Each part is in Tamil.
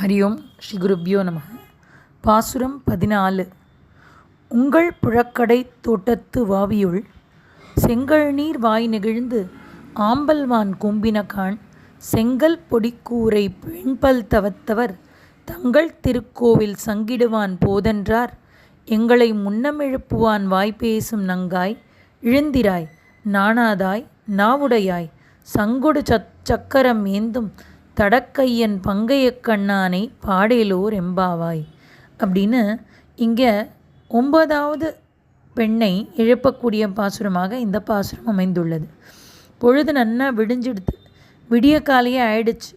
ஹரி ஓம் ஸ்ரீ குருப்யோ நம பாசுரம் பதினாலு உங்கள் புழக்கடை தோட்டத்து வாவியுள் செங்கல் நீர் வாய் நெகிழ்ந்து ஆம்பல்வான் கும்பினகான் செங்கல் பொடிக்கூரை பெண்பல் தவத்தவர்। தங்கள் திருக்கோவில் சங்கிடுவான் போதென்றார்। எங்களை முன்னமெழுப்புவான் வாய் பேசும் நங்காய்। இழுந்திராய் நாணாதாய் நாவுடையாய்। சங்கொடு சத் சக்கரம் ஏந்தும் தடக்கையன் பங்கைய கண்ணானை பாடேலோர் எம்பாவாய். அப்படின்னு இங்கே ஒன்பதாவது பெண்ணை எழுப்பக்கூடிய பாசுரமாக இந்த பாசுரம் அமைந்துள்ளது. பொழுது நன்னா விடிஞ்சிடுது. விடிய காலையே ஆயிடுச்சு.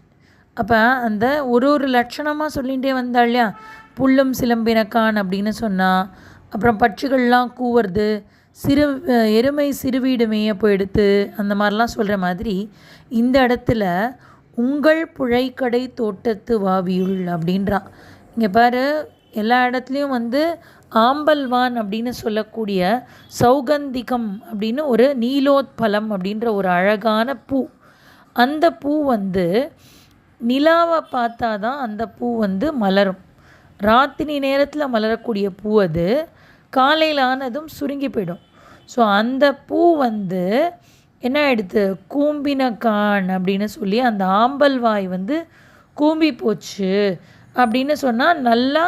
அப்போ அந்த ஒரு ஒரு லட்சணமாக சொல்லிகிட்டே வந்தா இல்லையா? புல்லும் சிலம்பினக்கான் அப்படின்னு சொன்னால் அப்புறம் பட்சிகள்லாம் கூவுறது சிறு எருமை சிறுவீடு மேய போயிடுத்து அந்த மாதிரிலாம் சொல்கிற மாதிரி இந்த இடத்துல உங்கள் புழைக்கடை தோட்டத்து வாவியுள் அப்படின்றான் இங்கே பாரு எல்லா இடத்துலையும் வந்து ஆம்பல்வான் அப்படின்னு சொல்லக்கூடிய சௌகந்திகம் அப்படின்னு ஒரு நீலோத்பலம் அப்படின்ற ஒரு அழகான பூ. அந்த பூ வந்து நிலாவை பார்த்தா தான் அந்த பூ வந்து மலரும். ராத்திரி நேரத்தில் மலரக்கூடிய பூ அது. காலையில் ஆனதும் சுருங்கி போயிடும். ஸோ அந்த பூ வந்து என்ன ஆயிடுது? கூம்பின கான் அப்படின்னு சொல்லி அந்த ஆம்பல் வாய் வந்து கூம்பி போச்சு. அப்படின்னு சொன்னால் நல்லா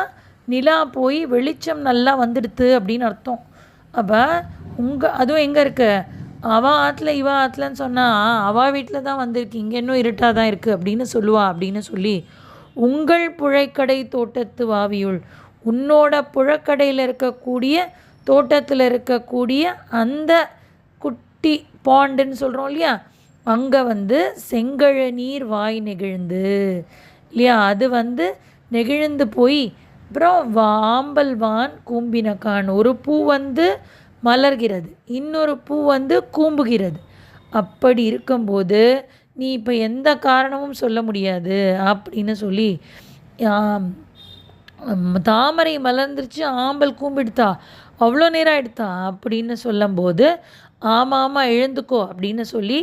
நிலா போய் வெளிச்சம் நல்லா வந்துடுது அப்படின்னு அர்த்தம். அப்போ உங்கள் அதுவும் எங்கே இருக்கு? அவள் ஆற்றுல இவ ஆற்றுலன்னு சொன்னால் அவள் வீட்டில் தான் வந்திருக்கு. இங்கே இன்னும் இருட்டாக தான் இருக்குது அப்படின்னு சொல்லுவா அப்படின்னு சொல்லி உங்கள் புழைக்கடை தோட்டத்து வாவியுள் உன்னோட புழக்கடையில் இருக்கக்கூடிய தோட்டத்தில் இருக்கக்கூடிய அந்த குட்டி பாண்டுன்னு சொல்கிறோம் இல்லையா? அங்கே வந்து செங்கழ நீர் வாய் நெகிழ்ந்து இல்லையா? அது வந்து நெகிழ்ந்து போய் அப்புறம் வாம்பல் வான் கூம்பினக்கான். ஒரு பூ வந்து மலர்கிறது இன்னொரு பூ வந்து கூம்புகிறது. அப்படி இருக்கும்போது நீ இப்போ எந்த காரணமும் சொல்ல முடியாது அப்படின்னு சொல்லி தாமரை மலர்ந்துருச்சு ஆம்பல் கூம்பிடுத்தா அவ்வளோ நேரம் ஆயிடுத்தா அப்படின்னு சொல்லும்போது ஆமாம் ஆமாம் எழுந்துக்கோ அப்படின்னு சொல்லி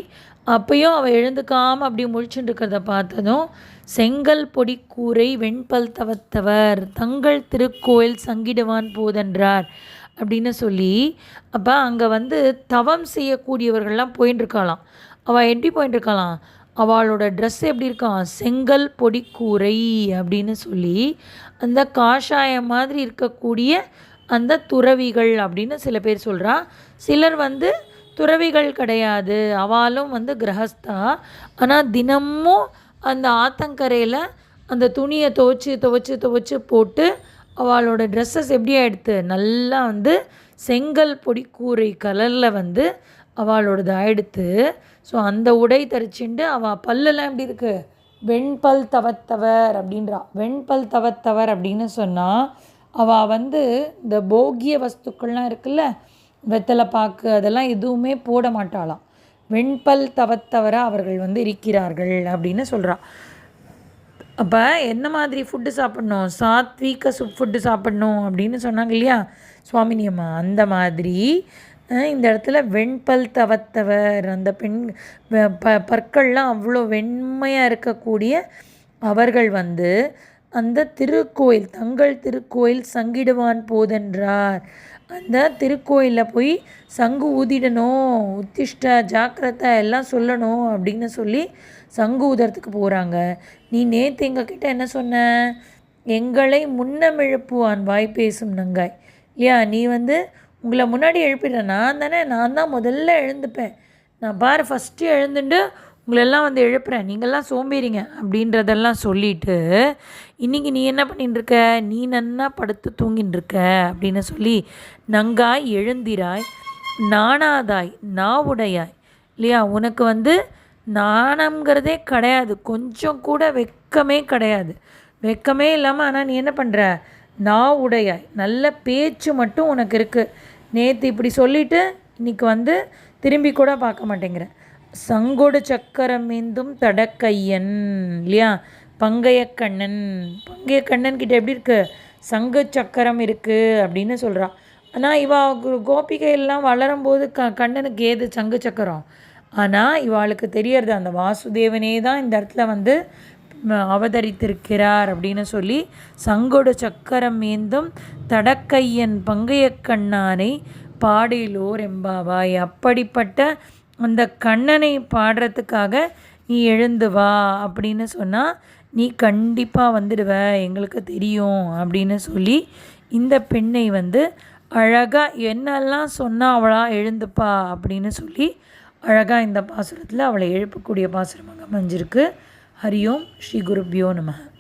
அப்பயும் அவள் எழுந்துக்காமல் அப்படி முழிச்சுட்டு இருக்கிறத பார்த்ததும் செங்கல் பொடி கூரை வெண்பல் தவத்தவர் தங்கள் திருக்கோயில் சங்கிடுவான் போதென்றார் அப்படின்னு சொல்லி அப்போ அங்கே வந்து தவம் செய்யக்கூடியவர்கள்லாம் போயின்ட்டுருக்காளாம் அவள் எப்படி போயின்ட்டுருக்காளாம் அவளோட ட்ரெஸ் எப்படி இருக்கான்? செங்கல் பொடி கூரை அப்படின்னு சொல்லி அந்த காஷாயம் மாதிரி இருக்கக்கூடிய அந்த துறவிகள் அப்படின்னு சில பேர் சொல்கிறா சிலர் வந்து துறவிகள் கிடையாது. அவளும் வந்து கிரகஸ்தா. ஆனால் தினமும் அந்த ஆத்தங்கரையில் அந்த துணியை துவைச்சி துவைச்சி துவைச்சி போட்டு அவளோட ட்ரெஸ்ஸஸ் எப்படி ஆகிடுது நல்லா வந்து செங்கல் பொடி கூரை கலரில் வந்து அவளோடது ஆயிடுத்து. ஸோ அந்த உடை தரிச்சுண்டு அவள் பல்லெல்லாம் எப்படி இருக்குது வெண்பல் தவத்தவர் அப்படின்றா. வெண்பல் தவத்தவர் அப்படின்னு சொன்னால் அவள் வந்து இந்த போகிய வஸ்துக்கள்லாம் இருக்குல்ல வெத்தலை பாக்கு அதெல்லாம் எதுவுமே போட மாட்டாளாம். வெண்பல் தவத்தவர அவர்கள் வந்து இருக்கிறார்கள் அப்படின்னு சொல்கிறா அப்போ என்ன மாதிரி ஃபுட்டு சாப்பிட்ணும்? சாத்வீக சு ஃபுட்டு சாப்பிட்ணும் அப்படின்னு சொன்னாங்க இல்லையா சுவாமினி அம்மா. அந்த மாதிரி இந்த இடத்துல வெண்பல் தவத்தவர் அந்த பெண் ப பற்கள்லாம் அவ்வளோ வெண்மையாக இருக்கக்கூடிய அவர்கள் வந்து அந்த திருக்கோயில் தங்கள் திருக்கோயில் சங்கிடுவான் போதென்றார். அந்த திருக்கோயிலில் போய் சங்கு ஊதிடணும் உத்திஷ்ட ஜாக்கிரதை எல்லாம் சொல்லணும் அப்படின்னு சொல்லி சங்கு ஊதுறதுக்கு போகிறாங்க நீ நேற்று எங்ககிட்ட என்ன சொன்ன? எங்களை முன்னம் எழுப்புவான் வாய் பேசும் நங்காய். இல்லையா நீ வந்து உங்களை முன்னாடி எழுப்பிடுற. நான் தானே நான் தான் முதல்ல எழுந்துப்பேன். நான் பாரு ஃபஸ்ட்டு எழுந்துட்டு உங்களெல்லாம் வந்து எழுப்புறேன் நீங்கள்லாம் சோம்பேறிங்க அப்படின்றதெல்லாம் சொல்லிட்டு இன்றைக்கி நீ என்ன பண்ணிட்டுருக்க நீ நன்னா படுத்து தூங்கின்னு இருக்க அப்படின்னு சொல்லி நங்காய் எழுந்திராய் நாணாதாய் நாவுடையாய். இல்லையா? உனக்கு வந்து நாணம்ங்கிறதே கிடையாது. கொஞ்சம் கூட வெக்கமே கிடையாது. வெக்கமே இல்லாமல் ஆனால் நீ என்ன பண்ணுற நான் உடையாய் நல்ல பேச்சு மட்டும் உனக்கு இருக்குது நேற்று இப்படி சொல்லிவிட்டு இன்றைக்கி வந்து திரும்பி கூட பார்க்க மாட்டேங்கிற. சங்கொடு சக்கரம் மீந்தும் தடக்கையன் இல்லையா? பங்கையக்கண்ணன் பங்கையக்கண்ணன் கிட்ட எப்படி இருக்கு? சங்கு சக்கரம் இருக்குது அப்படின்னு சொல்கிறா ஆனால் இவா கோபிகை எல்லாம் வளரும்போது க கண்ணனுக்கு ஏது? சங்கு சக்கரம். ஆனால் இவாளுக்கு தெரியறது அந்த வாசுதேவனே தான் இந்த இடத்துல வந்து அவதரித்திருக்கிறார் அப்படின்னு சொல்லி சங்கொடு சக்கரம் ஏந்தும் தடக்கையன் பங்கையக்கண்ணானை பாடிலோர் எம்பாவாய். அப்படிப்பட்ட அந்த கண்ணனை பாடுறதுக்காக நீ எழுந்து வா அப்படின்னு சொன்னால் நீ கண்டிப்பாக வந்துடுவ எங்களுக்கு தெரியும் அப்படின்னு சொல்லி இந்த பெண்ணை வந்து அழகாக என்னெல்லாம் சொன்னால் அவளாக எழுந்துப்பா அப்படின்னு சொல்லி அழகாக இந்த பாசுரத்தில் அவளை எழுப்பக்கூடிய பாசுரமாக அமைஞ்சிருக்கு. ஹரியோம் ஸ்ரீ குருப்யோ நமக